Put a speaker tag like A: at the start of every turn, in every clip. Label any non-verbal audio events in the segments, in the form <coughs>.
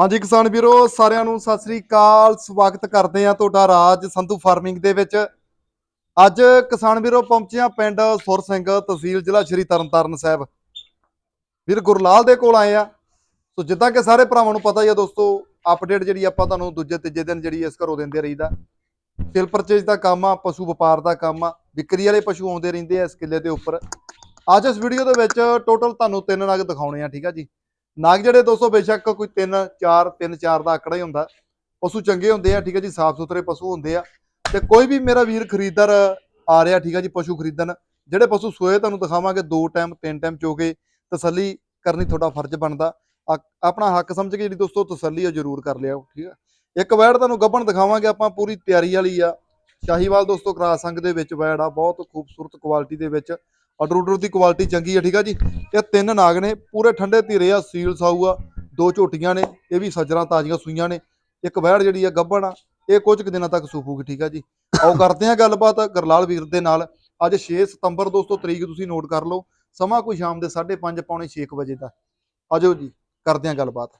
A: ਹਾਂਜੀ ਕਿਸਾਨ ਵੀਰੋ, ਸਾਰਿਆਂ ਨੂੰ ਸਤਿ ਸ੍ਰੀ ਅਕਾਲ। ਸਵਾਗਤ ਕਰਦੇ ਆ ਤੁਹਾਡਾ ਰਾਜ ਸੰਧੂ ਫਾਰਮਿੰਗ ਦੇ ਵਿੱਚ। ਅੱਜ ਕਿਸਾਨ ਵੀਰੋ, ਪਹੁੰਚੇ ਆ ਪਿੰਡ ਸੁਰ ਸਿੰਘ, ਤਹਿਸੀਲ ਜ਼ਿਲ੍ਹਾ ਸ਼੍ਰੀ ਤਰਨਤਾਰਨ ਸਾਹਿਬ। ਵੀਰ ਗੁਰਲਾਲ ਦੇ ਕੋਲ ਆਏ ਆ ਸੋ ਜਿੱਦਾਂ ਕਿ ਸਾਰੇ ਭਰਾਵਾਂ ਨੂੰ ਪਤਾ ਹੀ ਆ ਦੋਸਤੋ ਅਪਡੇਟ ਜਿਹੜੀ ਆਪਾਂ ਤੁਹਾਨੂੰ ਦੂਜੇ, ਤੀਜੇ ਦਿਨ ਜਿਹੜੀ ਇਸ ਘਰੋਂ ਦਿੰਦੇ ਰਹੀਦਾ। ਸੇਲ ਪਰਚੇਜ ਦਾ ਕੰਮ ਆ, ਪਸ਼ੂ ਵਪਾਰ ਦਾ ਕੰਮ ਆ, ਵਿਕਰੀ ਵਾਲੇ ਪਸ਼ੂ ਆਉਂਦੇ ਰਹਿੰਦੇ ਆ ਇਸ ਕਿੱਲੇ ਦੇ ਉੱਪਰ। ਅੱਜ ਇਸ ਵੀਡੀਓ ਦੇ ਵਿੱਚ ਟੋਟਲ ਤੁਹਾਨੂੰ ਤਿੰਨ ਨਗ ਦਿਖਾਉਣੇ ਆ, ਠੀਕ ਆ ਜੀ। ਨਾਗ ਜਿਹੜੇ ਦੋਸਤੋ, ਬੇਸ਼ੱਕ ਕੋਈ 3 4 3 4 ਦਾ ਆંકੜਾ ਹੀ ਹੁੰਦਾ। ਪਸ਼ੂ ਚੰਗੇ ਹੁੰਦੇ ਆ, ਠੀਕ ਹੈ ਜੀ ਸਾਫ਼ ਸੁਥਰੇ ਪਸ਼ੂ ਹੁੰਦੇ ਆ। ਤੇ ਕੋਈ ਵੀ ਮੇਰਾ ਵੀਰ ਖਰੀਦਦਾਰ ਆ ਰਿਹਾ, ਠੀਕ ਹੈ ਜੀ, ਪਸ਼ੂ ਖਰੀਦਣ, ਜਿਹੜੇ ਪਸ਼ੂ ਸੋਏ ਤੁਹਾਨੂੰ ਦਿਖਾਵਾਂਗੇ ਦੋ ਟਾਈਮ, ਤਿੰਨ ਟਾਈਮ ਚੋ ਕੇ ਤਸੱਲੀ ਕਰਨੀ ਤੁਹਾਡਾ ਫਰਜ਼ ਬਣਦਾ। ਆ- ਆਪਣਾ ਹੱਕ ਸਮਝ ਕੇ ਜਿਹੜੀ ਦੋਸਤੋ ਤਸੱਲੀ ਉਹ ਜ਼ਰੂਰ ਕਰ ਲਿਓ ਠੀਕ ਹੈ। ਇੱਕ ਵੈੜ ਤੁਹਾਨੂੰ ਗੱਭਣ ਦਿਖਾਵਾਂਗੇ, ਆਪਾਂ ਪੂਰੀ ਤਿਆਰੀ ਵਾਲੀ ਆ। ਸ਼ਾਹੀਵਾਲ ਦੋਸਤੋ, ਕਰਾਸ ਸੰਘ ਦੇ ਵਿੱਚ ਵੈੜ ਆ, ਬਹੁਤ ਖੂਬਸੂਰਤ ਕੁਆਲਿਟੀ ਦੇ ਵਿੱਚ। ਆਰਡਰ ਦੀ ਕੁਆਲਿਟੀ ਚੰਗੀ ਆ ਠੀਕ ਆ ਜੀ? ਇਹ ਤਿੰਨ ਨਾਗ ਨੇ ਪੂਰੇ ਠੰਡੇ ਧੀਰੇ ਆ ਸੀਲ ਸਾਊ ਆ ਦੋ ਝੋਟੀਆਂ ਨੇ ਇਹ ਵੀ ਸੱਜਰਾਂ ਤਾਜ਼ੀਆਂ ਸੂਈਆਂ ਨੇ ਇੱਕ ਵਹਿੜ ਜਿਹੜੀ ਆ ਗੱਭਣ ਆ ਇਹ ਕੁਝ ਕੁ ਦਿਨਾਂ ਤੱਕ ਸੂਫੂਗੀ ਠੀਕ ਆ ਜੀ? ਆਓ ਕਰਦੇ ਆ ਗੱਲਬਾਤ ਗਰਲਾਲ ਵੀਰ ਦੇ ਨਾਲ ਅੱਜ 6 ਸਤੰਬਰ ਦੋਸਤੋ ਤਰੀਕ ਤੁਸੀਂ ਨੋਟ ਕਰ ਲਓ ਸਮਾਂ ਕੋਈ ਸ਼ਾਮ ਦੇ 5:30 ਪੌਣੇ 6 ਵਜੇ ਦਾ। ਆਜੋ ਜੀ ਕਰਦੇ ਆ ਗੱਲਬਾਤ।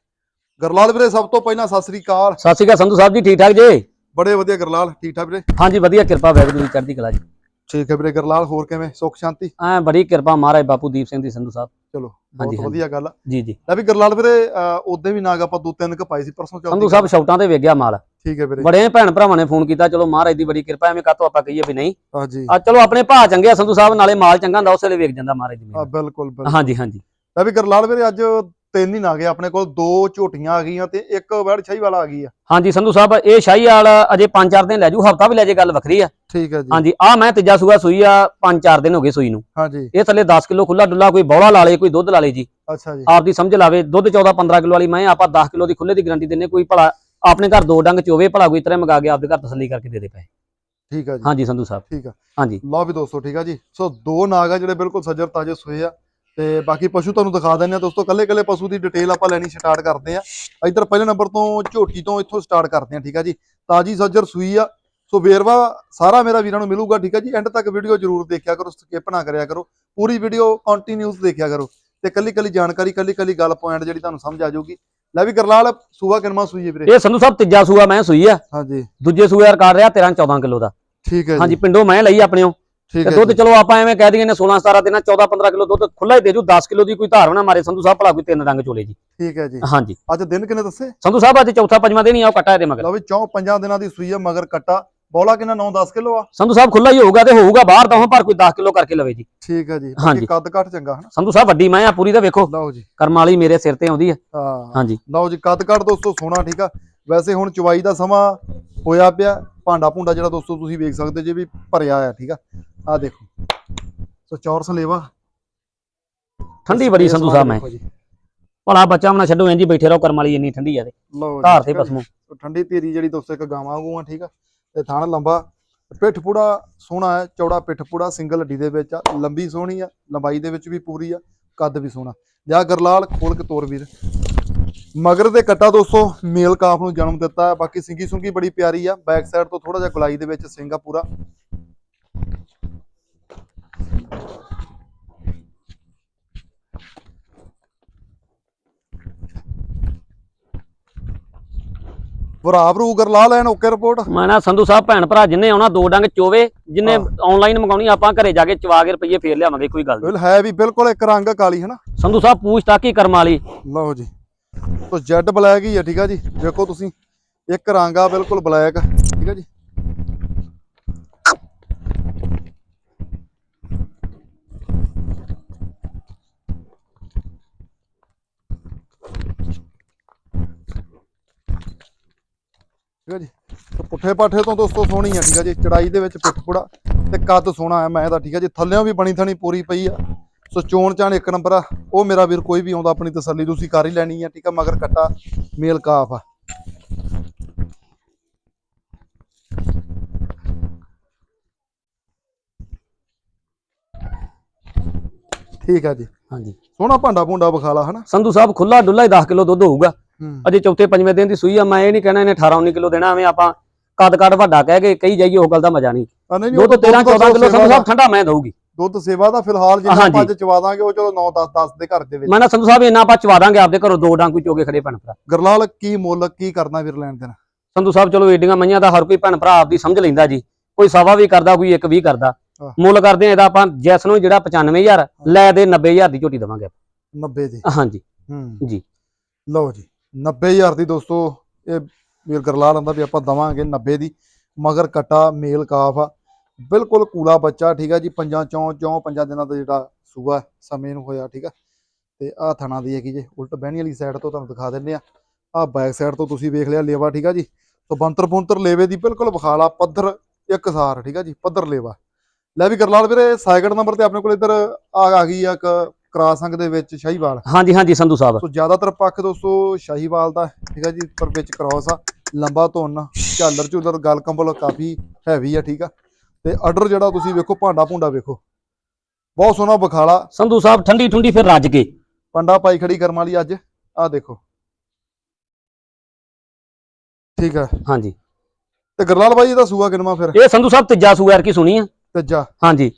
A: ਗਰਲਾਲ ਵੀਰੇ ਸਭ ਤੋਂ ਪਹਿਲਾਂ ਸਤਿ ਸ੍ਰੀ ਅਕਾਲ।
B: ਸਤਿ ਸ਼੍ਰੀ ਅਕਾਲ ਸੰਧੂ ਸਾਹਿਬ ਜੀ ਠੀਕ ਠਾਕ ਜੀ?
A: ਬੜੇ ਵਧੀਆ ਗਰਲਾਲ ਠੀਕ ਠਾਕ ਵੀਰੇ?
B: ਹਾਂਜੀ ਵਧੀਆ ਕਿਰਪਾ ਵੈਗੁਰੂ ਦੀ ਚੜ੍ਹਦੀ ਕਲਾ ਜੀ।
A: ਠੀਕ ਹੈ ਵੀਰੇ ਗਰਲਾਲ ਹੋਰ ਕਿਵੇਂ? ਸੁੱਖ ਸ਼ਾਂਤੀ?
B: ਐ ਬੜੀ ਕਿਰਪਾ ਮਹਾਰਾਜ ਬਾਪੂ ਦੀਪ ਸਿੰਘ ਦੀ ਸੰਧੂ ਸਾਹਿਬ।
A: ਚਲੋ ਬਹੁਤ। ਵਧੀਆ ਗੱਲ ਆ।
B: ਜੀ ਜੀ।
A: ਲੈ ਵੀ ਗਰਲਾਲ ਵੀਰੇ ਉਦੋਂ ਵੀ ਨਾਗ ਆਪਾਂ ਦੋ ਤਿੰਨ ਕ ਪਾਈ ਸੀ ਪਰਸੋਂ ਚੌਥੀ
B: ਸੰਧੂ ਸਾਹਿਬ ਸ਼ੌਟਾਂ ਤੇ ਵੇਗਿਆ ਮਾਲ।
A: ਠੀਕ ਹੈ ਵੀਰੇ।
B: ਬੜੇ ਭੈਣ ਭਰਾਵਾਂ ਨੇ ਫੋਨ ਕੀਤਾ ਚਲੋ ਮਹਾਰਾਜ ਦੀ ਬੜੀ ਕਿਰਪਾ ਐਵੇਂ ਕਾਤੋਂ ਆਪਾਂ ਕਹੀਏ ਵੀ ਨਹੀਂ।
A: ਹਾਂਜੀ
B: ਆ ਚਲੋ ਆਪਣੇ ਭਾ ਚੰਗੇ ਆ ਸੰਧੂ ਸਾਹਿਬ ਨਾਲੇ ਮਾਲ ਚੰਗਾ ਹੁੰਦਾ ਉਸੇ ਵੇਲੇ ਵੇਖ ਜਾਂਦਾ ਮਹਾਰਾਜ ਦੀ
A: ਆ
B: ਮਿਹਰ।
A: ਬਿਲਕੁਲ ਬਿਲਕੁਲ।
B: ਹਾਂਜੀ ਹਾਂਜੀ।
A: ਲੈ ਵੀ ਗਰਲਾਲ ਵੀਰੇ ਅੱਜ ਤਿੰਨ ਹੀ ਨਾ ਗਏ ਆਪਣੇ ਕੋਲ ਦੋ ਝੋਟੀਆਂ ਆ ਗਈਆਂ ਤੇ ਇੱਕ ਵੈੜ ਛਾਈ ਵਾਲਾ ਆ ਗਈ ਆ।
B: ਹਾਂਜੀ ਸੰਧੂ ਸਾਹਿਬ ਇਹ ਸ਼ਾਹੀ ਵਾਲ ਅਜੇ 5-4 ਦਿਨ ਲੈ ਜੂ ਹਫਤਾ ਵੀ ਲੈ ਜੇ ਗੱਲ ਵੱਖਰੀ ਆ।
A: ਠੀਕ ਹੈ ਜੀ।
B: ਹਾਂਜੀ ਆ ਮੈਂ ਤੀਜਾ ਸੂਆ ਸੂਈ ਆ 5-4 ਦਿਨ ਹੋ ਗਏ ਸੂਈ ਨੂੰ।
A: ਹਾਂਜੀ।
B: ਇਹ ਥੱਲੇ 10 ਕਿਲੋ ਖੁੱਲਾ ਡੁੱਲਾ ਕੋਈ ਬੌਲਾ ਲਾ ਲੇ ਕੋਈ ਦੁੱਧ ਲਾ ਲੇ ਜੀ।
A: ਅੱਛਾ ਜੀ।
B: ਆਪ ਦੀ ਸਮਝ ਲਾਵੇ ਦੁੱਧ 14-15 ਕਿਲੋ ਵਾਲੀ ਮੈਂ ਆਪਾਂ 10 ਕਿਲੋ ਦੀ ਖੁੱਲੇ ਦੀ ਗਾਰੰਟੀ ਦਿੰਨੇ ਕੋਈ ਭਲਾ ਆਪਣੇ ਘਰ ਦੋ ਡੰਗ ਚੋਵੇ ਭਲਾ ਕੋਈ ਤਰ੍ਹਾਂ ਮੰਗਾ ਕੇ ਆਪਦੇ ਘਰ ਤਸੱਲੀ ਕਰਕੇ ਦੇ ਦੇ ਪਏ
A: ਠੀਕ ਹੈ ਜੀ।
B: ਹਾਂਜੀ ਸੰਧੂ ਸਾਹਿਬ।
A: ਠੀਕ ਆ।
B: ਹਾਂਜੀ।
A: ਲਓ ਵੀ ਦੋਸਤੋ ਠੀਕ ਆ ਜੀ। ਸੋ ਦੋ ਨਾਗ ਆ ਜਿਹੜੇ ਬਿਲਕੁਲ ਸੱਜਰ ਤਾਜੇ ਸੋਏ ਆ। ਤੇ ਬਾਕੀ ਪਸ਼ੂ ਤੁਹਾਨੂੰ ਦਿਖਾ ਦਿੰਦੇ ਆ ਦੋਸਤੋ ਕੱਲੇ ਕੱਲੇ ਪਸ਼ੂ ਦੀ ਡਿਟੇਲ ਆਪਾਂ ਲੈਣੀ ਸਟਾਰਟ ਕਰਦੇ ਆ ਇੱਧਰ ਪਹਿਲੇ ਨੰਬਰ ਤੋਂ ਝੋਟੀ ਤੋਂ ਇੱਥੋਂ ਸਟਾਰਟ ਕਰਦੇ ਆ ਠੀਕ ਆ ਜੀ? ਤਾਜੀ ਸੱਜਰ ਸੂਈ ਆ। ਸੋ ਵੇਰਵਾ ਸਾਰਾ ਮੇਰਾ ਵੀਰਾਂ ਨੂੰ ਮਿਲੂਗਾ ਠੀਕ ਆ ਜੀ? ਐਂਡ ਤੱਕ ਵੀਡੀਓ ਜਰੂਰ ਦੇਖਿਆ ਕਰੋ ਸਕਿਪ ਨਾ ਕਰਿਆ ਕਰੋ। ਪੂਰੀ ਵੀਡੀਓ ਕੰਟੀਨਿਊਸ ਦੇਖਿਆ ਕਰੋ। ਤੇ ਕੱਲੀ ਕੱਲੀ ਜਾਣਕਾਰੀ ਕੱਲੀ ਕੱਲੀ ਗੱਲ ਪੁਆਇੰਟ ਜਿਹੜੀ ਤੁਹਾਨੂੰ ਸਮਝ ਆ ਜਾਊਗੀ। ਲੈ ਵੀ ਗਰਲਾਲ ਸੂਆ ਕਿਨਮਾ ਸੂਈ ਹੈ ਵੀਰੇ?
B: ਇਹ ਸੰਧੂ ਸਾਹਿਬ ਤੀਜਾ ਸੂਆ ਮੈਂ ਸੂਈ ਆ।
A: ਹਾਂਜੀ।
B: ਦੂਜੇ ਸੂਏ ਰਿਕਾਰਡ ਰਿਹਾ 13-14 ਕਿਲੋ ਦਾ।
A: ਠੀਕ ਹੈ
B: ਹਾਂਜੀ
A: ਜੀ।
B: ਪਿੰਡੋਂ ਮੈਂ ਲਈ ਆਪਣੇੋਂ
A: ਠੀਕ ਹੈ
B: ਦੁੱਧ ਚਲੋ ਆਪਾਂ ਐਵੇਂ ਕਹਿ ਦਈਏ ਨੇ 16-17 ਦਿਨਾਂ 14-15 ਕਿਲੋ ਦੁੱਧ ਖੁੱਲਾ ਹੀ ਦੇ ਜੂ 10 ਕਿਲੋ ਦੀ ਕੋਈ ਧਾਰ ਬਣਾ ਮਾਰੇ ਸੰਧੂ ਸਾਹਿਬ ਭਲਾ ਕੋਈ ਤਿੰਨ ਡੰਗ ਚੋਲੇ ਜੀ।
A: ਠੀਕ ਹੈ ਜੀ।
B: ਹਾਂਜੀ।
A: ਅੱਜ ਦਿਨ ਕਿੰਨੇ ਦੱਸੇ?
B: ਸੰਧੂ ਸਾਹਿਬ ਅੱਜ ਚੌਥਾ ਪੰਜਵਾਂ ਦਿਨ ਹੀ ਆਓ ਕੱਟਾ ਇਹਦੇ ਮਗਰ।
A: ਲਓ ਵੀ ਚੌਂ ਪੰਜਾਂ ਦਿਨਾਂ ਦੀ ਸੂਈ ਆ ਮਗਰ ਕੱਟਾ। ਬੋਲਾ ਕਿੰਨਾ 9-10 ਕਿਲੋ ਆ?
B: ਸੰਧੂ ਸਾਹਿਬ ਖੁੱਲਾ ਹੀ ਹੋਊਗਾ ਤੇ ਹੋਊਗਾ ਬਾਹਰ ਤਾਂ ਪਰ ਕੋਈ 10 ਕਿਲੋ ਕਰਕੇ ਲਵੇ ਜੀ।
A: ਠੀਕ ਹੈ ਜੀ।
B: ਹਾਂਜੀ।
A: ਬਾਕੀ ਕੱਦ ਕੱਟ ਚੰਗਾ ਹਨਾ?
B: ਸੰਧੂ ਸਾਹਿਬ ਵੱਡੀ ਮੈਂ ਆ ਪੂਰੀ ਤਾਂ ਵੇਖੋ।
A: ਲਓ ਜੀ।
B: ਕਰਮ ਵਾਲੀ ਮੇਰੇ ਸਿਰ ਤੇ ਆਉਂਦੀ ਆ।
A: ਹਾਂ।
B: ਹਾਂਜੀ।
A: ਲਓ ਜੀ ਕੱਦ ਕੱਟ ਦੋਸਤੋ ਸੋਹਣਾ ਠੀਕ ਆ। ਵੈਸੇ ਹੁਣ ਚਵਾਈ ਦਾ ਸਮਾਂ ਹੋਇਆ ਪਿਆ ਭਾਂਡਾ ਭੁੰਡਾ ਜਿਹੜਾ ਦੋਸਤੋ ਤੁਸੀਂ ਵੇਖ ਸਕਦੇ ਜੇ ਵੀ ਭਰਿਆ ਆ ਠੀਕ ਆ। ਆ ਦੇਖੋ। ਸੋ ਚੌਰਸ ਲੇਵਾ
B: ਠੰਡੀ ਬੜੀ ਸੰਧੂ ਸਾਹਿਬ ਮੈਂ। ਭਲਾ ਬੱਚਾ ਮਨਾ ਛੱਡੋ ਇੰਜੀ ਬੈਠੇ ਰਹੋ ਕਰਮ ਵਾਲੀ ਇੰਨੀ ਠੰਡੀ ਆ ਤੇ।
A: ਲਓ
B: ਧਾਰ ਤੇ। ਪਸਮੋ।
A: ਠੰਡੀ ਧੀਰੀ ਜਿਹੜੀ ਦੋਸਤੋ ਇੱਕ ਗਾਵਾਂ ਵਾਂਗੂ ਆ ਠੀਕ ਆ? ਤੇ ਥਣ ਲੰਬਾ। ਪਿੱਠ ਪੂੜਾ ਸੋਹਣਾ ਹੈ ਚੌੜਾ ਪਿੱਠ ਪੂੜਾ ਸਿੰਗਲ ਹੱਡੀ ਦੇ ਵਿੱਚ ਆ। ਲੰਬੀ ਸੋਹਣੀ ਆ ਲੰਬਾਈ ਦੇ ਵਿੱਚ ਵੀ ਪੂਰੀ ਆ ਕੱਦ ਵੀ ਸੋਹਣਾ। ਜਾ ਗਰਲਾਲ ਖੋਲ ਕੇ ਤੋਰ ਵੀਰ। ਮਗਰ ਦੇ ਕੱਟਾ ਦੋਸਤੋ ਮੇਲ ਕਾਫ ਨੂੰ ਜਨਮ ਦਿੱਤਾ। ਬਾਕੀ ਸਿੰਗੀ ਸੁੰਗੀ ਬੜੀ ਪਿਆਰੀ ਆ। ਬੈਕ ਸਾਈਡ ਤੋਂ ਥੋੜਾ ਜਿਹਾ ਗੁਲਾਈ ਦੇ ਵਿੱਚ ਆ ਪੂਰਾ। ਭਰਾ ਭਰੂ ਗਰਲਾਲ ਐਨ ਓਕੇ ਰਿਪੋਰਟ?
B: ਮੈਂ ਨਾ ਸੰਧੂ ਸਾਹਿਬ ਭੈਣ ਭਰਾ ਜਿੰਨੇ ਆਉਣਾ ਦੋ ਡੰਗ ਚੋਵੇ ਜਿੰਨੇ
A: ਹਾਂ।
B: ਆਨਲਾਈਨ ਮੰਗਾਉਣੀ ਆਪਾਂ ਘਰੇ ਜਾ ਕੇ ਚਵਾ ਕੇ ਰੁਪਈਏ ਫੇਰ ਲਿਆਵਾਂਗੇ ਕੋਈ ਗੱਲ ਨਹੀਂ।
A: ਹੈ ਵੀ ਬਿਲਕੁਲ ਇੱਕ ਰੰਗ ਕਾਲੀ ਹਨਾ?
B: ਸੰਧੂ ਸਾਹਿਬ ਪੂਛ ਤੱਕ ਹੀ ਕਰਮ ਵਾਲੀ?
A: ਲਓ ਜੀ। ਤੋ ਜੈਡ ਬਲੈਕ ਹੀ ਆ ਠੀਕ ਆ ਜੀ? ਵੇਖੋ ਤੁਸੀਂ ਇੱਕ ਰੰਗ ਆ ਬਿਲਕੁਲ ਬਲੈਕ ਠੀਕ ਆ ਜੀ? ਠੀਕ ਆ ਜੀ? ਤੇ ਪੁੱਠੇ ਪਾਠੇ ਤੋਂ ਦੋਸਤੋ ਸੋਹਣੀ ਆ ਠੀਕ ਆ ਜੀ? ਚੜਾਈ ਦੇ ਵਿੱਚ ਪਿੱਠ ਪੁੜਾ ਤੇ ਕੱਦ ਸੋਹਣਾ ਆ ਮੈਂ ਦਾ ਠੀਕ ਆ ਜੀ। ਥੱਲਿਓਂ ਵੀ ਬਣੀ ਥਣੀ ਪੂਰੀ ਪਈ ਆ। ਸੋ ਚੋਣ ਚਾਣ ਇੱਕ ਨੰਬਰ ਆ। ਉਹ ਮੇਰਾ ਵੀਰ ਕੋਈ ਵੀ ਆਉਂਦਾ ਆਪਣੀ ਤਸੱਲੀ ਤੁਸੀਂ ਕਰ ਹੀ ਲੈਣੀ ਆ ਠੀਕ ਆ? ਮਗਰ ਕੱਟਾ ਮੇਲ ਕਾਫ ਆ। ਠੀਕ ਆ ਜੀ।
B: ਹਾਂਜੀ।
A: ਸੋਹਣਾ ਭਾਂਡਾ ਭੁੰਡਾ ਵਿਖਾ ਲਾ ਹਨਾ?
B: ਸੰਧੂ ਸਾਹਿਬ ਖੁੱਲਾ ਡੁੱਲਾ ਹੀ 10 ਕਿਲੋ ਦੁੱਧ ਹੋਊਗਾ।
A: ਹੂੰ
B: ਅਜੇ ਚੌਥੇ ਪੰਜਵੇਂ ਦਿਨ ਦੀ ਸੂਈ ਆ ਮੈਂ ਇਹ ਨਹੀਂ ਕਹਿਣਾ ਇਹਨੇ 18 19 ਕਿਲੋ ਦੇਣਾ ਐਵੇਂ ਆਪਾਂ ਕੱਦ ਕੱਦ ਵੱਡਾ ਕਹਿ ਕੇ ਕਹੀ ਜਾਈਏ ਉਹ ਗੱਲ ਦਾ ਮਜ਼ਾ ਨਹੀਂ।
A: ਨਹੀਂ
B: ਦੁੱਧ 13 14 ਕਿਲੋ ਸੰਧੂ ਸਾਹਿਬ ਠੰਡਾ ਮੈਂ ਦਊਗੀ।
A: ਦੁੱਧ ਸੇਵਾ ਦਾ ਫਿਲਹਾਲ ਜਿੰਨਾ। ਆਪਾਂ ਅੱਜ ਚਵਾ ਦਾਂਗੇ ਉਹ ਚਲੋ 9 10 10 ਦੇ ਘਰ ਦੇ ਵਿੱਚ।
B: ਮੈਂ ਨਾ ਸੰਧੂ ਸਾਹਿਬ ਇੰਨਾ ਆਪਾਂ ਚਵਾ ਦਾਂਗੇ ਆਪਦੇ ਘਰੋਂ ਦੋ ਡੰਗ ਕੋਈ ਚੋਗੇ ਖੜੇ ਭੈਣ ਭਰਾ।
A: ਗਰਲਾਲ ਕੀ ਮੁੱਲ ਕੀ ਕਰਨਾ ਵੀਰ ਲੈਣ ਦੇਣ?
B: ਸੰਧੂ ਸਾਹਿਬ ਚਲੋ ਏਡੀਆਂ ਮਈਆਂ ਦਾ ਹਰ ਕੋਈ ਭੈਣ ਭਰਾ ਆਪਦੀ ਸਮਝ ਲੈਂਦਾ ਜੀ। ਕੋਈ ਸਵਾ ਵੀ ਕਰਦਾ ਕੋਈ ਇੱਕ ਵੀ ਕਰਦਾ। ਮੁੱਲ ਕਰਦੇ ਆ ਇਹਦਾ ਆਪਾਂ ਜੈਸ ਨੂੰ ਜਿਹੜਾ 95000 ਲੈ ਦੇ 90000 ਦੀ ਝੋਟੀ ਦਵਾਂਗੇ
A: 90 ਦੀ।
B: ਹਾਂਜੀ।
A: ਹੂੰ।
B: ਜੀ।
A: ਲਓ ਜੀ। 90000 ਦੀ ਦੋਸਤੋ, ਇਹ ਵੀਰ ਗਰਲਾਲ ਆਂਦਾ ਵੀ ਆਪਾਂ ਦਵਾਂਗੇ 90 ਦੀ। ਮਗਰ ਕਟਾ ਮੇਲ ਕਾਫ ਆ। ਬਿਲਕੁਲ ਕੂਲਾ ਬੱਚਾ, ਠੀਕ ਆ ਜੀ। ਪੰਜਾਂ ਚੌਂ ਚੌਂ ਪੰਜਾਂ ਦਿਨਾਂ ਦਾ ਜਿਹੜਾ ਸੂਆ ਸਮੇਂ ਨੂੰ ਹੋਇਆ, ਠੀਕ ਆ। ਤੇ ਆਹ ਥਣਾ ਦੀ ਹੈਗੀ ਜੇ, ਉਲਟ ਬਹਿਣੀ ਵਾਲੀ ਸਾਈਡ ਤੋਂ ਤੁਹਾਨੂੰ ਦਿਖਾ ਦਿੰਦੇ ਆ। ਆਹ ਬੈਕ ਸਾਈਡ ਤੋਂ ਤੁਸੀਂ ਵੇਖ ਲਿਆ, ਲੇਵਾ, ਠੀਕ ਆ ਜੀ। ਸੋ ਬੰਤਰ ਬੁੰਤਰ ਲੇਵੇ ਦੀ ਬਿਲਕੁਲ ਵਿਖਾਲਾ, ਪੱਧਰ ਇੱਕਸਾਰ ਠੀਕ ਆ ਜੀ, ਪੱਧਰ ਲੇਵਾ। ਲੈ ਵੀ ਗਰਲਾਲ ਵੀਰੇ ਸਾਈਕਲ ਨੰਬਰ ਤੇ ਆਪਣੇ ਕੋਲ ਇੱਧਰ ਆ ਆ ਗਈ ਆ ਇੱਕ ਕਰਾਸ ਅੰਗ ਦੇ ਵਿੱਚ ਸ਼ਾਹੀਵਾਲ।
B: ਹਾਂਜੀ ਹਾਂਜੀ ਸੰਧੂ ਸਾਹਿਬ।
A: ਸੋ ਜ਼ਿਆਦਾਤਰ ਪੱਖ ਦੋਸਤੋ ਸ਼ਾਹੀਵਾਲ ਦਾ ਠੀਕ ਆ ਜੀ ਪਰ ਵਿੱਚ ਕ੍ਰਾਸ ਆ ਲੰਬਾ ਧੁੰਨ ਝਾਲਰ ਝੁਲਰ ਗਲ ਕੰਬਲ ਕਾਫੀ ਹੈਵੀ ਆ ਠੀਕ ਆ। ਤੇ ਆਰਡਰ ਜਿਹੜਾ ਤੁਸੀਂ ਵੇਖੋ ਭਾਂਡਾ ਭੁੰਡਾ ਵੇਖੋ। ਬਹੁਤ ਸੋਹਣਾ ਬਖਾਲਾ
B: ਸੰਧੂ ਸਾਹਿਬ ਠੰਡੀ ਠੁੰਡੀ ਫਿਰ ਰੱਜ ਕੇ।
A: ਪੰਡਾ ਪਾਈ ਖੜੀ ਕਰਮ ਵਾਲੀ ਅੱਜ ਆ ਦੇਖੋ। ਠੀਕ ਆ।
B: ਹਾਂਜੀ।
A: ਤੇ ਗਰਲਾਲ ਬਾਈ ਇਹਦਾ ਸੂਆ ਕਿਨਮਾ ਫਿਰ?
B: ਇਹ ਸੰਧੂ ਸਾਹਿਬ ਤੀਜਾ ਸੂਆ ਯਾਰ ਕੀ ਸੁਣੀ ਆ?
A: ਤੀਜਾ।
B: ਹਾਂਜੀ।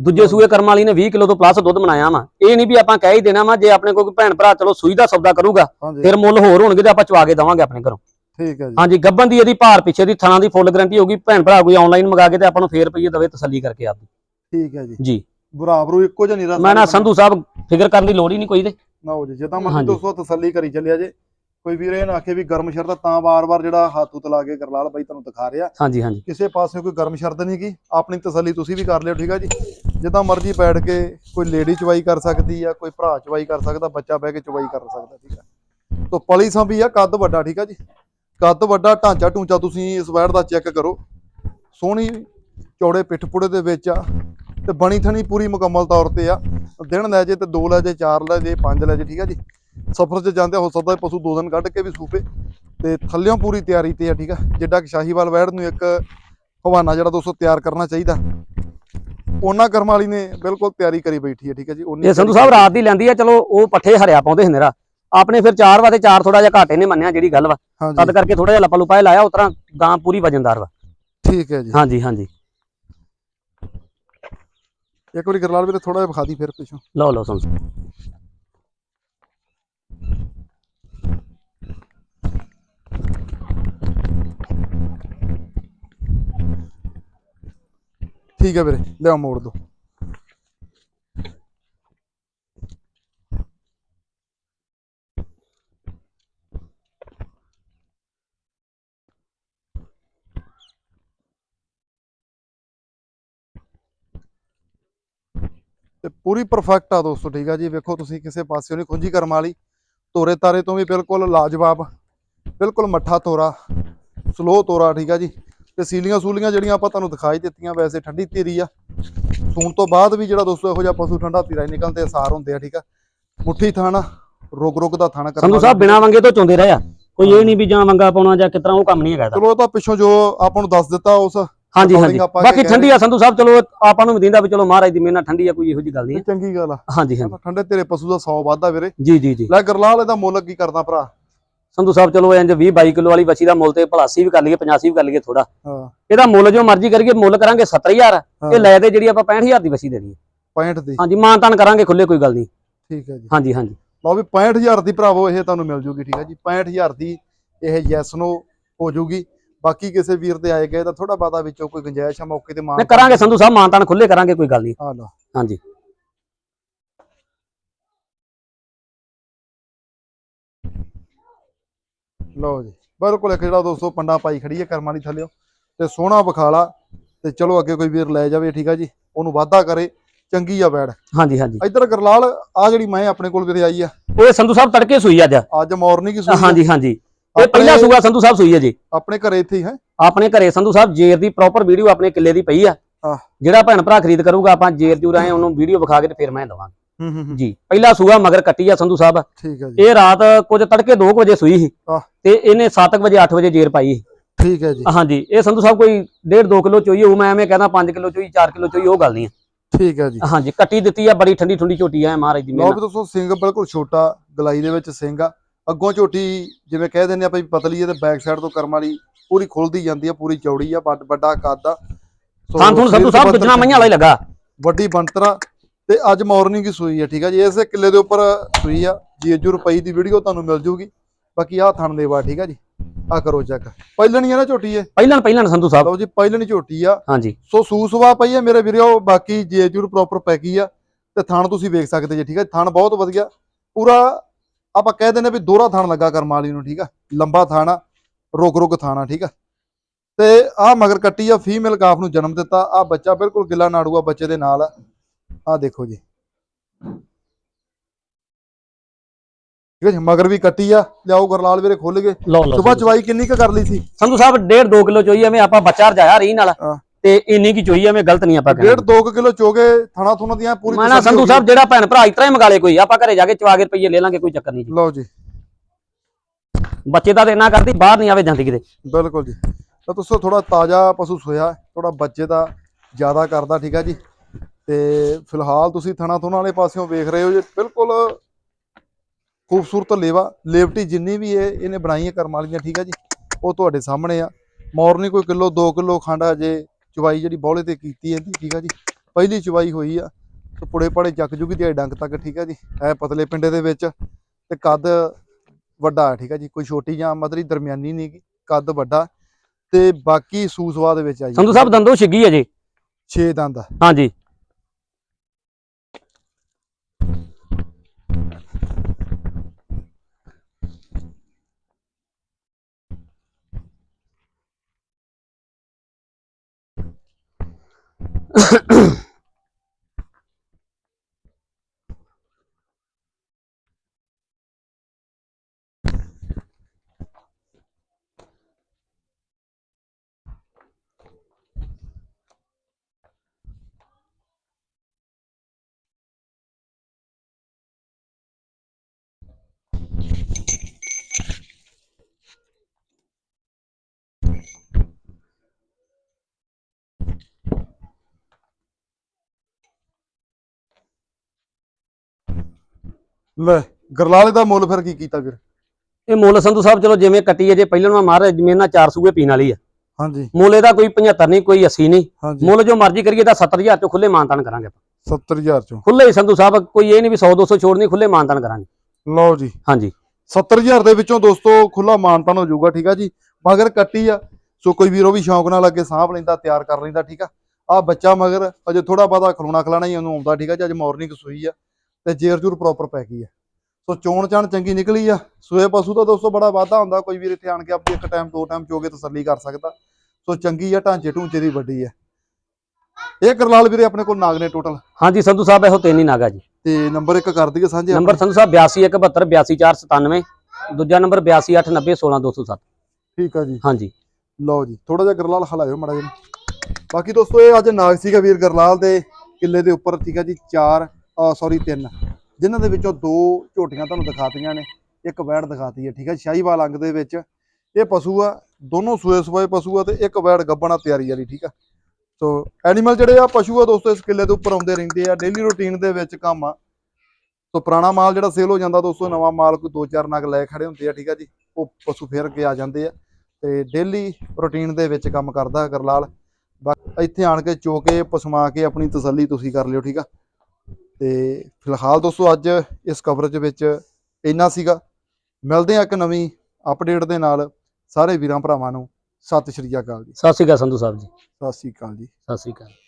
B: ਦੂਜੇ ਸੂਏ ਕਰਮ ਵਾਲੀ ਨੇ 20 ਕਿਲੋ ਤੋਂ ਪਲੱਸ ਦੁੱਧ ਬਣਾਇਆ ਵਾ। ਇਹ ਨਹੀਂ ਵੀ ਆਪਾਂ ਕਹਿ ਹੀ ਦੇਣਾ ਵਾ ਜੇ ਆਪਣੇ ਕੋਈ ਭੈਣ ਭਰਾ ਚਲੋ ਸੂਈ ਦਾ ਸੌਦਾ ਕਰੂਗਾ ਫਿਰ ਮੁੱਲ ਹੋਰ ਹੋਣਗੇ ਤੇ ਆਪਾਂ ਚਵਾ ਕੇ ਦਵਾਂਗੇ ਆਪਣੇ ਘਰੋਂ।
A: ਠੀਕ ਹੈ ਜੀ।
B: ਹਾਂਜੀ ਗੱਬਨ ਦੀ ਇਹਦੀ ਭਾਰ ਪਿੱਛੇ ਦੀ ਥਣਾ ਦੀ ਫੁੱਲ ਗਾਰੰਟੀ ਹੋਗੀ ਭੈਣ ਭਰਾ ਕੋਈ ਆਨਲਾਈਨ ਮੰਗਾ ਕੇ ਤੇ ਆਪਾਂ ਨੂੰ ਫੇਰ ਰੁਪਈਏ ਦਵੇ ਤਸੱਲੀ ਕਰਕੇ ਆਪਦੀ
A: ਠੀਕ ਹੈ ਜੀ।
B: ਜੀ।
A: ਬੁਰਾ ਬਰੂ ਇੱਕੋ ਜਿਹਾ ਨਹੀਂ
B: ਮੈਂ ਨਾ ਸੰਧੂ ਸਾਹਿਬ ਫਿਕਰ ਕਰਨ ਦੀ ਲੋੜ ਹੀ ਨਹੀਂ ਕੋਈ ਤੇ।
A: ਨਾ ਹੋ ਜੇ ਤਾਂ ਮਰਜ਼ੀ
B: ਹਾਂਜੀ।
A: ਦੋਸਤੋ ਤਸੱਲੀ ਕਰੀ ਚੱਲਿਆ ਜੇ ਕੋਈ ਵੀਰ ਇਹ ਨਾ ਆਖੇ ਵੀ ਗਰਮ ਸ਼ਰਤ ਤਾਂ ਵਾਰ-ਵਾਰ ਜਿਹੜਾ ਹੱਥ ਉਤ ਲਾ ਕੇ ਗਰਲਾਲ ਬਾਈ ਤੁਹਾਨੂੰ ਦਿਖਾ ਰਿਹਾ।
B: ਹਾਂਜੀ ਹਾਂਜੀ।
A: ਕਿਸੇ ਪਾਸੇ ਕੋਈ ਗਰਮ ਸ਼ਰਤ ਨਹੀਂ ਕੀ ਆਪਣੀ ਤਸੱਲੀ ਤੁਸੀਂ ਵੀ ਕਰ ਲਿਓ ਠੀਕ ਆ ਜੀ। ਜਿੱਦਾਂ ਮਰਜ਼ੀ ਬੈਠ ਕੇ ਕੋਈ ਲੇਡੀ ਚਵਾਈ ਕਰ ਸਕਦੀ ਆ, ਕੋਈ ਭਰਾ ਚਵਾਈ ਕਰ ਸਕਦਾ, ਬੱਚਾ ਬਹਿ ਕੇ ਚਵਾਈ ਕਰ ਸਕਦਾ, ਠੀਕ ਆ। ਤੋ ਪਲੀ ਸੰਭੀ ਆ, ਕੱਦ ਵੱਡਾ, ਠੀਕ ਆ ਜੀ। ਕੱਦ ਵੱਡਾ, ਢਾਂਚਾ ਢੂੰਚਾ ਤੁਸੀਂ ਇਸ ਵੈੜ ਦਾ ਚੈੱਕ ਕਰੋ। ਸੋਹਣੀ ਚੌੜੇ ਪਿੱਠ ਪੁੜੇ ਦੇ ਵਿੱਚ ਆ ਤੇ ਬਣੀ ਥਣੀ ਪੂਰੀ ਮੁਕੰਮਲ ਤੌਰ ਤੇ ਆ। ਦਿਨ ਲੈ ਜੇ ਤੇ ਦੋ ਲੈ ਜੇ, ਚਾਰ ਲੈ ਜੇ, ਪੰਜ ਲੈ ਜੇ, ਠੀਕ ਆ ਜੀ। ਸਫ਼ਰ 'ਚ ਜਾਂਦੇ ਹੋ ਸਕਦਾ ਪਸ਼ੂ ਦੋ ਦਿਨ ਕੱਢ ਕੇ ਵੀ ਸੂਪੇ। ਤੇ ਥੱਲਿਓਂ ਪੂਰੀ ਤਿਆਰੀ ਤੇ ਆ, ਠੀਕ ਆ। ਜਿੱਡਾ ਕਿ ਸ਼ਾਹੀਵਾਲ ਵੈੜ ਨੂੰ ਇੱਕ ਹਵਾਨਾ ਜਿਹੜਾ ਦੋਸਤੋ ਤਿਆਰ ਕਰਨਾ ਚਾਹੀਦਾ। ਉਹਨਾਂ ਕਰਮ ਵਾਲੀ ਨੇ ਬਿਲਕੁਲ ਤਿਆਰੀ ਕਰੀ ਬੈਠੀ ਹੈ ਠੀਕ ਹੈ ਜੀ
B: ਇਹ ਸੰਧੂ ਸਾਹਿਬ ਰਾਤ ਦੀ ਲੈਂਦੀ ਆ ਚਲੋ ਉਹ ਪੱਠੇ ਹਰਿਆ ਪਾਉਂਦੇ ਹੁੰਦੇ ਰਾ ਆਪਣੇ ਫਿਰ 4 ਵਾਦੇ 4 ਥੋੜਾ ਜਿਹਾ ਘਾਟੇ ਨੇ ਮੰਨਿਆ ਜਿਹੜੀ ਗੱਲ ਵਾ। ਤਦ ਕਰਕੇ ਥੋੜਾ ਜਿਹਾ ਲੱਪਾ ਲੁਪਾ ਲਾਇਆ ਉਤਰਾ ਗਾਂ ਪੂਰੀ ਵਜਨਦਾਰ ਵਾ।
A: ਠੀਕ ਹੈ ਜੀ।
B: ਹਾਂਜੀ ਹਾਂਜੀ।
A: ਇੱਕ ਵਾਰੀ ਗਰਲਾਲ ਵੀਰੇ ਥੋੜਾ ਜਿਹਾ ਵਿਖਾ ਦੀ ਫਿਰ ਪਿੱਛੋਂ।
B: ਲਓ ਲਓ ਸੰਧੂ।
A: ਠੀਕ ਹੈ ਵੀਰੇ, ਲਿਆਓ ਮੋੜ ਦੋ। ਤੇ ਪੂਰੀ ਪਰਫੈਕਟ ਆ ਦੋਸਤੋ, ਠੀਕ ਆ ਜੀ। ਵੇਖੋ ਤੁਸੀਂ ਕਿਸੇ ਪਾਸੇ ਨਹੀਂ ਖੁੰਝੀ ਕਰਮ ਵਾਲੀ। ਤੋਰੇ ਤਾਰੇ ਤੋਂ ਵੀ ਬਿਲਕੁਲ ਲਾਜਵਾਬ, ਬਿਲਕੁਲ ਮੱਠਾ ਤੋਰਾ ਸਲੋ ਤੋਰਾ, ਠੀਕ ਆ ਜੀ। ਤੇ ਸੀਲੀਆਂ ਸੂਲੀਆਂ ਜਿਹੜੀਆਂ ਆਪਾਂ ਤੁਹਾਨੂੰ ਦਿਖਾਈ ਦਿੱਤੀਆਂ ਵੈਸੇ ਠੰਡੀ ਧੀਰੀ ਆ। ਸੂਣ ਤੋਂ ਬਾਅਦ ਵੀ ਜਿਹੜਾ ਦੋਸਤੋ ਇਹੋ ਜਿਹਾ ਪਸ਼ੂ ਠੰਡਾ ਧੀਰਾ ਹੀ ਨਿਕਲਦੇ ਅਸਾਰ ਹੁੰਦੇ ਆ ਠੀਕ ਆ। ਮੁੱਠੀ ਥਾਣਾ ਰੁਕ ਰੁਕ ਦਾ ਥਾਣਾ
B: ਸੰਧੂ ਸਾਹਿਬ ਬਿਨਾ ਵੰਗੇ ਤੋਂ ਚੋਂਦੇ ਰਹੇ ਆ। ਕੋਈ ਇਹ ਨਹੀਂ ਵੀ ਜਾਂ ਵੰਗਾ ਪਾਉਣਾ ਜਾਂ ਕਿਤਰਾ ਉਹ ਕੰਮ ਨਹੀਂ ਹੈਗਾ
A: ਚਲੋ ਉਹ ਤਾਂ ਪਿੱਛੋਂ ਜੋ ਆਪਾਂ ਨੂੰ ਦੱਸ ਦਿੱਤਾ ਉਸ
B: ਹਾਂਜੀ ਹਾਂਜੀ। ਬਾਕੀ ਠੰਡੀ ਆ ਸੰਧੂ ਸਾਹਿਬ ਚਲੋ ਆਪਾਂ ਨੂੰ ਵੀ ਦਿੰਦਾ ਵੀ ਚਲੋ ਮਹਾਰਾਜ ਦੀ ਮਿਹਰ ਠੰਡੀ ਆ ਕੋਈ ਇਹੋ ਜੀ ਗੱਲ ਨਹੀਂ
A: ਚੰਗੀ ਗੱਲ ਆ।
B: ਹਾਂਜੀ ਹਾਂਜੀ।
A: ਠੰਡੇ ਤੇਰੇ ਪਸ਼ੂ ਦਾ 100 ਵਾਧਾ ਵੀਰੇ।
B: ਜੀ ਜੀ ਜੀ।
A: ਲੈ ਗਰਲਾਲ ਇਹਦਾ ਮੁੱਲ ਕੀ ਕਰਦਾ ਭਰਾ?
B: ਸੰਧੂ ਸਾਹਿਬ ਚਲੋ ਇੰਜ 20 22 ਕਿਲੋ ਵਾਲੀ ਬੱਚੀ ਦਾ ਮੁੱਲ ਤੇ ਪਲਾਸੀ ਵੀ ਕਰ ਲਈਏ 85 ਵੀ ਕਰ ਲਈਏ ਥੋੜਾ
A: ਹਾਂ।
B: ਇਹਦਾ ਮੁੱਲ ਜੋ ਮਰਜ਼ੀ ਕਰੀਏ ਮੁੱਲ ਕਰਾਂਗੇ 70000
A: ਹਾਂ।
B: ਇਹ ਲੈ ਤੇ ਜਿਹੜੀ ਆਪਾਂ 65000 ਦੀ ਬੱਚੀ ਦੇਣੀ ਹੈ।
A: 65 ਦੀ।
B: ਹਾਂਜੀ ਮਾਨਤਾਨ ਕਰਾਂਗੇ ਖੁੱਲੇ ਕੋਈ ਗੱਲ ਨਹੀਂ।
A: ਠੀਕ ਹੈ ਜੀ।
B: ਹਾਂਜੀ ਹਾਂਜੀ।
A: ਲਓ ਵੀ 65000 ਦੀ ਭਰਾਵੋ ਇਹ ਤੁਹਾਨੂੰ ਮਿਲ ਜੂਗੀ ਠੀਕ ਹੈ ਜੀ। 65000 ਦੀ ਇਹ ਯੈਸ ਨੋ ਹੋ ਜੂਗੀ। ਬਾਕੀ ਕਿਸੇ ਵੀਰ ਤੇ ਆਏ ਗਏ ਤਾਂ ਥੋੜਾ ਬਾਤਾ ਵਿੱਚੋਂ ਕੋਈ ਗੁੰਜਾਇਸ਼ ਆ ਮੌਕੇ ਤੇ ਮਾਨ
B: ਕਰਾਂਗੇ ਸੰਧੂ ਸਾਹਿਬ ਮਾਨਤਾਨ ਖੁੱਲੇ ਕਰਾਂਗੇ ਕੋਈ ਗੱਲ ਨਹੀਂ।
A: ਆ ਲਓ।
B: ਹਾਂਜੀ।
A: ਲਓ ਜੀ। ਬਿਲਕੁਲ ਇੱਕ ਜਿਹੜਾ ਦੋਸਤੋ ਪੰਡਾ ਪਾਈ ਖੜੀ ਹੈ ਕਰਮਾਂ ਦੀ ਥੱਲਿਓ। ਤੇ ਸੋਹਣਾ ਬਖਾਲਾ ਤੇ ਚਲੋ ਅੱਗੇ ਕੋਈ ਵੀਰ ਲੈ ਜਾਵੇ ਠੀਕ ਆ ਜੀ। ਉਹਨੂੰ ਵਾਧਾ ਕਰੇ ਚੰਗੀ ਆ ਬੈੜ।
B: ਹਾਂਜੀ ਹਾਂਜੀ।
A: ਇੱਧਰ ਗਰਲਾਲ ਆ ਜਿਹੜੀ ਮੈਂ ਆਪਣੇ ਕੋਲ ਵੀਰੇ ਆਈ ਆ।
B: ਇਹ ਸੰਧੂ ਸਾਹਿਬ ਤੜਕੇ ਸੂਈ ਅੱਜ।
A: ਅੱਜ ਮਾਰਨਿੰਗ ਹੀ ਸੂਈ।
B: ਹਾਂਜੀ ਹਾਂਜੀ। ਇਹ ਪਹਿਲਾ ਸੂਆ ਸੰਧੂ ਸਾਹਿਬ ਸੂਈ ਹੈ ਜੀ।
A: ਆਪਣੇ ਘਰੇ ਇੱਥੇ ਹੀ ਹੈ।
B: ਆਪਣੇ ਘਰੇ ਸੰਧੂ ਸਾਹਿਬ ਜੇਰ ਦੀ ਪ੍ਰੋਪਰ ਵੀਡੀਓ ਆਪਣੇ ਕਿੱਲੇ ਦੀ ਪਈ ਆ। ਜਿਹੜਾ ਭੈਣ ਭਰਾ ਖਰੀਦ ਕਰੂਗਾ ਆਪਾਂ ਜੇਰ ਜੂਰ ਆਏ ਉਹਨੂੰ ਵੀਡੀਓ ਵਿਖਾ ਕੇ ਤੇ ਫਿਰ ਮੈਂ ਦਵਾਂਗਾ।
A: ਹੂੰ
B: ਜੀ। ਪਹਿਲਾ ਸੂਆ ਮਗਰ ਕੱਟੀ ਆ ਸੰਧੂ ਸਾਹਿਬ।
A: ਠੀਕ ਹੈ ਜੀ।
B: ਇਹ ਰਾਤ ਕੁਝ ਤੜਕੇ 2 ਵਜੇ ਸੂਈ ਸੀ। ਤੇ ਇਹਨੇ 7 ਵਜੇ 8 ਵਜੇ ਜੇਰ ਪਾਈ।
A: ਠੀਕ ਹੈ ਜੀ
B: ਹਾਂਜੀ ਇਹ ਸੰਧੂ ਸਾਹਿਬ ਕੋਈ 1.5 2 ਕਿਲੋ ਚੋਈ ਹੋਊ ਮੈਂ ਐਵੇਂ ਕਹਿੰਦਾ 5 ਕਿਲੋ ਚੋਈ 4 ਕਿਲੋ ਚੋਈ ਉਹ ਗੱਲ ਨਹੀਂ ਹੈ
A: ਠੀਕ ਹੈ ਜੀ
B: ਹਾਂਜੀ ਕੱਟੀ ਦਿੱਤੀ ਆ ਬੜੀ ਠੰਡੀ ਠੰਡੀ ਝੋਟੀ ਆ ਮਹਾਰਾਜ ਦੀ ਮਿਹਰ
A: ਵੀ ਦੋਸਤੋ ਸਿੰਘ ਬਿਲਕੁਲ ਛੋਟਾ ਗਲਾਈ ਦੇ ਵਿੱਚ ਸਿੰਘ ਆ। ਅੱਗੋਂ ਝੋਟੀ ਜਿਵੇਂ ਕਹਿ ਦਿੰਦੇ ਆਪਾਂ ਪਤਲੀ ਹੈ ਤੇ ਬੈਕ ਸਾਈਡ ਤੋਂ ਕਰਮ ਵਾਲੀ ਪੂਰੀ ਖੁੱਲਦੀ ਜਾਂਦੀ ਆ ਪੂਰੀ ਚੌੜੀ ਆ ਵੱਡ ਕੱਦ ਆ। ਸੋ
B: ਥਾਂ ਥੂਣ ਸੰਧੂ ਸਾਹਿਬ ਗੁੱਜਣਾ ਮਈਆਂ ਵਾਲਾ ਹੀ ਲੱਗਾ।
A: ਵੱਡੀ ਬੰਤਰਾ ਤੇ ਅੱਜ ਮਾਰਨਿੰਗ ਹੀ ਸੂਈ ਹੈ ਠੀਕ ਹੈ ਜੀ? ਇਸੇ ਕਿੱਲੇ ਦੇ ਉੱਪਰ ਸੂਈ ਆ। ਜੀਜੂ ਰੁਪਈ ਦੀ ਵੀਡੀਓ ਤੁਹਾਨੂੰ ਮਿਲ ਜੂਗੀ। ਬਾਕੀ ਆਹ ਥਣ ਦੇਵਾ ਠੀਕ ਹੈ ਜੀ? ਆ ਕਰੋ ਚੈੱਕ ਪਹਿਲਣੀ ਆ ਨਾ ਝੋਟੀ ਹੈ
B: ਪਹਿਲਾਂ ਪਹਿਲਾਂ ਸੰਧੂ ਸਾਹਿਬ।
A: ਲਓ ਜੀ ਪਹਿਲਣੀ ਝੋਟੀ ਆ।
B: ਹਾਂਜੀ।
A: ਸੋ ਸੂਸਵਾ ਪਈ ਹੈ ਮੇਰੇ ਵੀਰੋ ਬਾਕੀ ਜੀਜੂ ਪ੍ਰੋਪਰ ਪੈਕੀ ਆ ਤੇ ਥਣ ਤੁਸੀਂ ਵੇਖ ਸਕਦੇ ਜੀ ਠੀਕ ਹੈ ਥਣ ਬਹੁਤ ਵਧੀਆ। ਪੂਰਾ ਆਪਾਂ ਕਹਿ ਦਿੰਦੇ ਵੀ ਦੋਹਰਾ ਥਣ ਲੱਗਾ ਕਰਮ ਵਾਲੀ ਨੂੰ ਠੀਕ ਆ? ਲੰਬਾ ਥਣ ਆ ਰੁਕ ਰੁਕ ਥਾਣਾ ਠੀਕ ਆ? ਤੇ ਆਹ ਮਗਰ ਕੱਟੀ ਆ ਫੀਮੇਲ ਕਾਫ ਨੂੰ ਜਨਮ ਦਿੱਤਾ। ਆ ਬੱਚਾ ਬਿਲਕੁਲ ਗਿੱਲਾ ਨਾੜੂਆ ਬੱਚੇ ਦੇ ਨਾਲ ਆ ਦੇਖੋ ਜੀ। ਠੀਕ ਹੈ ਜੀ ਮਗਰ ਵੀ ਕੱਟੀ ਆ। ਲਿਆਓ ਗਰਲਾਲ ਵੀਰੇ ਖੁੱਲ ਗਏ
B: ਲਓ ਲਓ
A: ਸੁਬਾ ਚਵਾਈ ਕਿੰਨੀ ਕੁ ਕਰ ਲਈ ਸੀ?
B: ਸੰਧੂ ਸਾਹਿਬ 1.5 2 ਕਿਲੋ ਚੋਈ ਐਵੇਂ ਆਪਾਂ ਬੱਚਾ ਰਜਾਇਆ ਰੀ ਨਾਲ
A: ਹਾਂ।
B: ਤੇ ਇੰਨੀ ਕੀ ਚੋਈ ਐਵੇਂ ਗਲਤ ਨਹੀਂ ਆਪਾਂ
A: ਡੇਢ 2 ਕਿਲੋ ਚੋਗੇ ਥਣਾ ਥੁਣਾ ਦੀਆਂ ਪੂਰੀ
B: ਮੈਂ ਨਾ
A: ਤਸੱਲੀ
B: ਸੰਧੂ
A: ਹੋ
B: ਸਾਹਿਬ ਜਿਹੜਾ ਭੈਣ ਭਰਾ ਇਤਰਾ ਹੀ ਮੰਗਾ ਲੇ ਕੋਈ ਆਪਾਂ ਘਰੇ ਜਾ ਕੇ ਚਵਾ ਕੇ ਰੁਪਈਏ ਲੈ ਲਾਂਗੇ ਕੋਈ ਚੱਕਰ ਨਹੀਂ
A: ਗਈ।
B: ਜੀ।
A: ਲਓ ਜੀ।
B: ਬੱਚੇ ਦਾ ਤੇ ਇੰਨਾ ਕਰਦੀ ਬਾਹਰ ਨਹੀਂ ਆਵੇ ਜਾਂਦੀ ਕਿਤੇ।
A: ਬਿਲਕੁਲ ਜੀ। ਤਾਂ ਤੁਸੀਂ ਥੋੜਾ ਤਾਜ਼ਾ ਪਸ਼ੂ ਸੋਇਆ ਥੋੜਾ ਬੱਚੇ ਦਾ ਜ਼ਿਆਦਾ ਕਰਦਾ ਠੀਕ ਆ ਜੀ। ਤੇ ਫਿਲਹਾਲ ਤੁਸੀਂ ਥਣਾ ਥੁਣਾ ਵਾਲੇ ਪਾਸਿਓਂ ਵੇਖ ਰਹੇ ਹੋ ਜੀ ਬਿਲਕੁਲ ਖੂਬਸੂਰਤ ਲੇਵਾ ਲੇਵਟੀ ਜਿੰਨੀ ਵੀ ਹੈ ਇਹਨੇ ਬਣਾਈ ਹੈ ਕਰਮ ਵਾਲੀਆਂ ਠੀਕ ਆ ਜੀ? ਉਹ ਤੁਹਾਡੇ ਸਾਹਮਣੇ ਆ। ਮੌਰਨੀ ਕੋਈ ਕਿਲੋ 2 ਕਿਲੋ ਖੰਡ ਅਜੇ ਚਵਾਈ ਜਿਹੜੀ ਬੌਲੇ ਤੇ ਕੀਤੀ ਇਹਦੀ ਠੀਕ ਆ ਜੀ? ਪਹਿਲੀ ਚਵਾਈ ਹੋਈ ਆ ਤੇ ਪੁੜੇ ਪੜੇ ਚੱਕ ਜੂਗੀ ਤੇ ਡੰਗ ਤੱਕ ਠੀਕ ਆ ਜੀ? ਐ ਪਤਲੇ ਪਿੰਡੇ ਦੇ ਵਿੱਚ ਤੇ ਕੱਦ ਵੱਡਾ ਹੈ ਠੀਕ ਆ ਜੀ? ਕੋਈ ਛੋਟੀ ਜਾਂ ਮਦਰੀ ਦਰਮਿਆਨੀ ਨਹੀਂ ਕੱਦ ਵੱਡਾ ਤੇ ਬਾਕੀ ਸੂਸਵਾ ਦੇ ਵਿੱਚ ਆ ਜੀ।
B: ਸੰਧੂ ਸਾਹਿਬ ਦੰਦੋ ਛਿੱਗੀ ਅਜੇ
A: 6 ਦੰਦ।
B: ਹਾਂਜੀ। Ahem. <coughs>
A: ਲੈ ਗਰਲਾਲੇ ਦਾ ਮੁੱਲ ਫਿਰ ਕੀ ਕੀਤਾ ਵੀਰ
B: ਇਹ ਮੁੱਲ ਸੰਧੂ ਸਾਹਿਬ ਚਲੋ ਜਿਵੇਂ ਕੱਟੀ ਅਜੇ ਪਹਿਲਾਂ ਨੂੰ ਮਾਰ ਜਿਵੇਂ ਨਾ 4 ਸੂਏ ਪੀਣ ਵਾਲੀ ਆ।
A: ਹਾਂਜੀ।
B: ਮੁੱਲ ਇਹਦਾ ਕੋਈ 75 ਨਹੀਂ ਕੋਈ 80 ਨਹੀਂ।
A: ਹਾਂਜੀ।
B: ਮੁੱਲ ਜੋ ਮਰਜ਼ੀ ਕਰੀਏ ਤਾਂ 70000 ਚੋਂ ਖੁੱਲੇ ਮਾਨਤਾਨ ਕਰਾਂਗੇ ਆਪਾਂ।
A: 70000 ਚੋਂ।
B: ਖੁੱਲੇ ਹੀ ਸੰਧੂ ਸਾਹਿਬ ਕੋਈ ਇਹ ਨਹੀਂ ਵੀ 100 200 ਛੋੜ ਨਹੀਂ ਖੁੱਲੇ ਮਾਨਤਾਨ ਕਰਾਂਗੇ।
A: ਲਓ ਜੀ।
B: ਹਾਂਜੀ।
A: 70000 ਦੇ ਵਿੱਚੋਂ ਦੋਸਤੋ ਖੁੱਲਾ ਮਾਨਤਾਨ ਹੋ ਜਾਊਗਾ ਠੀਕ ਆ ਜੀ? ਮਗਰ ਕੱਟੀ ਆ ਸੋ ਕੋਈ ਵੀਰੋ ਵੀ ਸ਼ੌਂਕ ਨਾਲ ਅੱਗੇ ਸਾਂਭ ਲੈਂਦਾ ਤਿਆਰ ਕਰ ਲੈਂਦਾ ਠੀਕ ਆ? ਆ ਬੱਚਾ ਮਗਰ ਅਜੇ ਥੋੜਾ ਬਾਦਾ ਖਲੋਣਾ ਖਲਾਣਾ ਹੀ ਉਹਨੂੰ ਆਉਂਦਾ ਠੀਕ ਆ ਜੀ? ਅੱਜ ਮਾਰਨਿੰਗ ਸੂਈ ਆ। ਤੇ ਜੇਰ ਜੂਰ ਪ੍ਰੋਪਰ ਪੈ ਗਈ ਆ। ਸੋ ਚੋਣ ਚਾਣ ਚੰਗੀ ਨਿਕਲੀ ਆ। ਸੂਏ ਪਸ਼ੂ ਦਾ ਦੋਸਤੋ ਬੜਾ ਵਾਧਾ ਹੁੰਦਾ। ਕੋਈ ਵੀਰ ਇੱਥੇ ਆਣ ਕੇ ਆਪਣੀ ਇੱਕ ਟਾਈਮ ਦੋ ਟਾਈਮ ਚੋ ਕੇ ਤਸੱਲੀ ਕਰ ਸਕਦਾ। ਸੋ ਚੰਗੀ ਆ ਢਾਂਚੇ ਢੂੰਚੇ ਦੀ ਵੱਡੀ ਆ। ਇਹ ਕਰਲਾਲ ਵੀਰੇ ਆਪਣੇ ਕੋਲ ਨਾਗ ਨੇ ਟੋਟਲ
B: ਹਾਂਜੀ ਸੰਧੂ ਸਾਹਿਬ ਇਹੋ ਤਿੰਨ ਹੀ ਨਾਗਾ ਜੀ।
A: ਤੇ ਨੰਬਰ ਇੱਕ ਕਰ ਦਈਏ ਸਾਂਝੇ
B: ਨੰਬਰ ਸੰਧੂ ਸਾਹਿਬ 8272 82497 ਦੂਜਾ ਨੰਬਰ 8289016207
A: ਠੀਕ ਆ ਜੀ।
B: ਹਾਂਜੀ।
A: ਲਓ ਜੀ ਥੋੜਾ ਜਿਹਾ ਗਰਲਾਲ ਹਲਾਇਓ ਮੜਾ ਜੀ ਬਾਕੀ ਦੋਸਤੋ ਇਹ ਅੱਜ ਨਾਗ ਸੀਗਾ ਵੀਰ ਗਰਲਾਲ ਦੇ। ਕਿੱਲੇ ਦੇ ਉੱਪਰ ਠੀਕ ਆ ਜੀ ਚਾਰ ਸੌਰੀ ਤਿੰਨ। ਜਿਨ੍ਹਾਂ ਦੇ ਵਿੱਚੋਂ ਦੋ ਝੋਟੀਆਂ ਤੁਹਾਨੂੰ ਦਿਖਾਤੀਆਂ ਨੇ, ਇੱਕ ਵੈੜ ਦਿਖਾਤੀ ਹੈ, ਠੀਕ ਹੈ ਸ਼ਾਹੀਵਾਲ ਅੰਗ ਦੇ ਵਿੱਚ ਇਹ ਪਸ਼ੂ ਆ, ਦੋਨੋਂ ਸੂਏ ਸੂਏ ਪਸ਼ੂ ਆ ਤੇ ਇੱਕ ਵੈੜ ਗੱਬਣਾ ਤਿਆਰੀ ਵਾਲੀ, ਠੀਕ ਆ? ਸੋ ਐਨੀਮਲ ਜਿਹੜੇ ਆ, ਪਸ਼ੂ ਆ ਦੋਸਤੋ, ਇਸ ਕਿੱਲੇ ਦੇ ਉੱਪਰ ਆਉਂਦੇ ਰਹਿੰਦੇ ਆ ਡੇਲੀ ਰੂਟੀਨ ਦੇ ਵਿੱਚ ਕੰਮ ਆ। ਸੋ ਪੁਰਾਣਾ ਮਾਲ ਜਿਹੜਾ ਸੇਲ ਹੋ ਜਾਂਦਾ ਦੋਸਤੋ, ਨਵਾਂ ਮਾਲ ਕੋਈ ਦੋ ਚਾਰ ਨਗ ਲੈ ਖੜੇ ਹੁੰਦੇ ਆ, ਠੀਕ ਆ ਜੀ? ਉਹ ਪਸ਼ੂ ਫੇਰ ਕੇ ਆ ਜਾਂਦੇ ਆ ਤੇ ਡੇਲੀ ਰੂਟੀਨ ਦੇ ਵਿੱਚ ਕੰਮ ਕਰਦਾ ਗਰਲਾਲ ਬਾ- ਇੱਥੇ ਆਣ ਕੇ ਚੋ ਕੇ ਪਸਮਾ ਕੇ ਆਪਣੀ ਤਸੱਲੀ ਤੁਸੀਂ ਕਰ ਲਿਓ, ਠੀਕ ਆ? ਤੇ ਫਿਲਹਾਲ ਦੋਸਤੋ ਅੱਜ ਇਸ ਕਵਰੇਜ ਵਿੱਚ ਇੰਨਾ ਸੀਗਾ। ਮਿਲਦੇ ਆ ਇੱਕ ਨਵੀਂ ਅਪਡੇਟ ਦੇ ਨਾਲ। ਸਾਰੇ ਵੀਰਾਂ ਭਰਾਵਾਂ ਨੂੰ ਸਤਿ ਸ਼੍ਰੀ ਅਕਾਲ ਜੀ।
B: ਸਤਿ ਸ਼੍ਰੀ ਅਕਾਲ ਸੰਧੂ ਸਾਹਿਬ ਜੀ।
A: ਸਤਿ ਸ਼੍ਰੀ ਅਕਾਲ ਜੀ।
B: ਸਤਿ ਸ਼੍ਰੀ ਅਕਾਲ।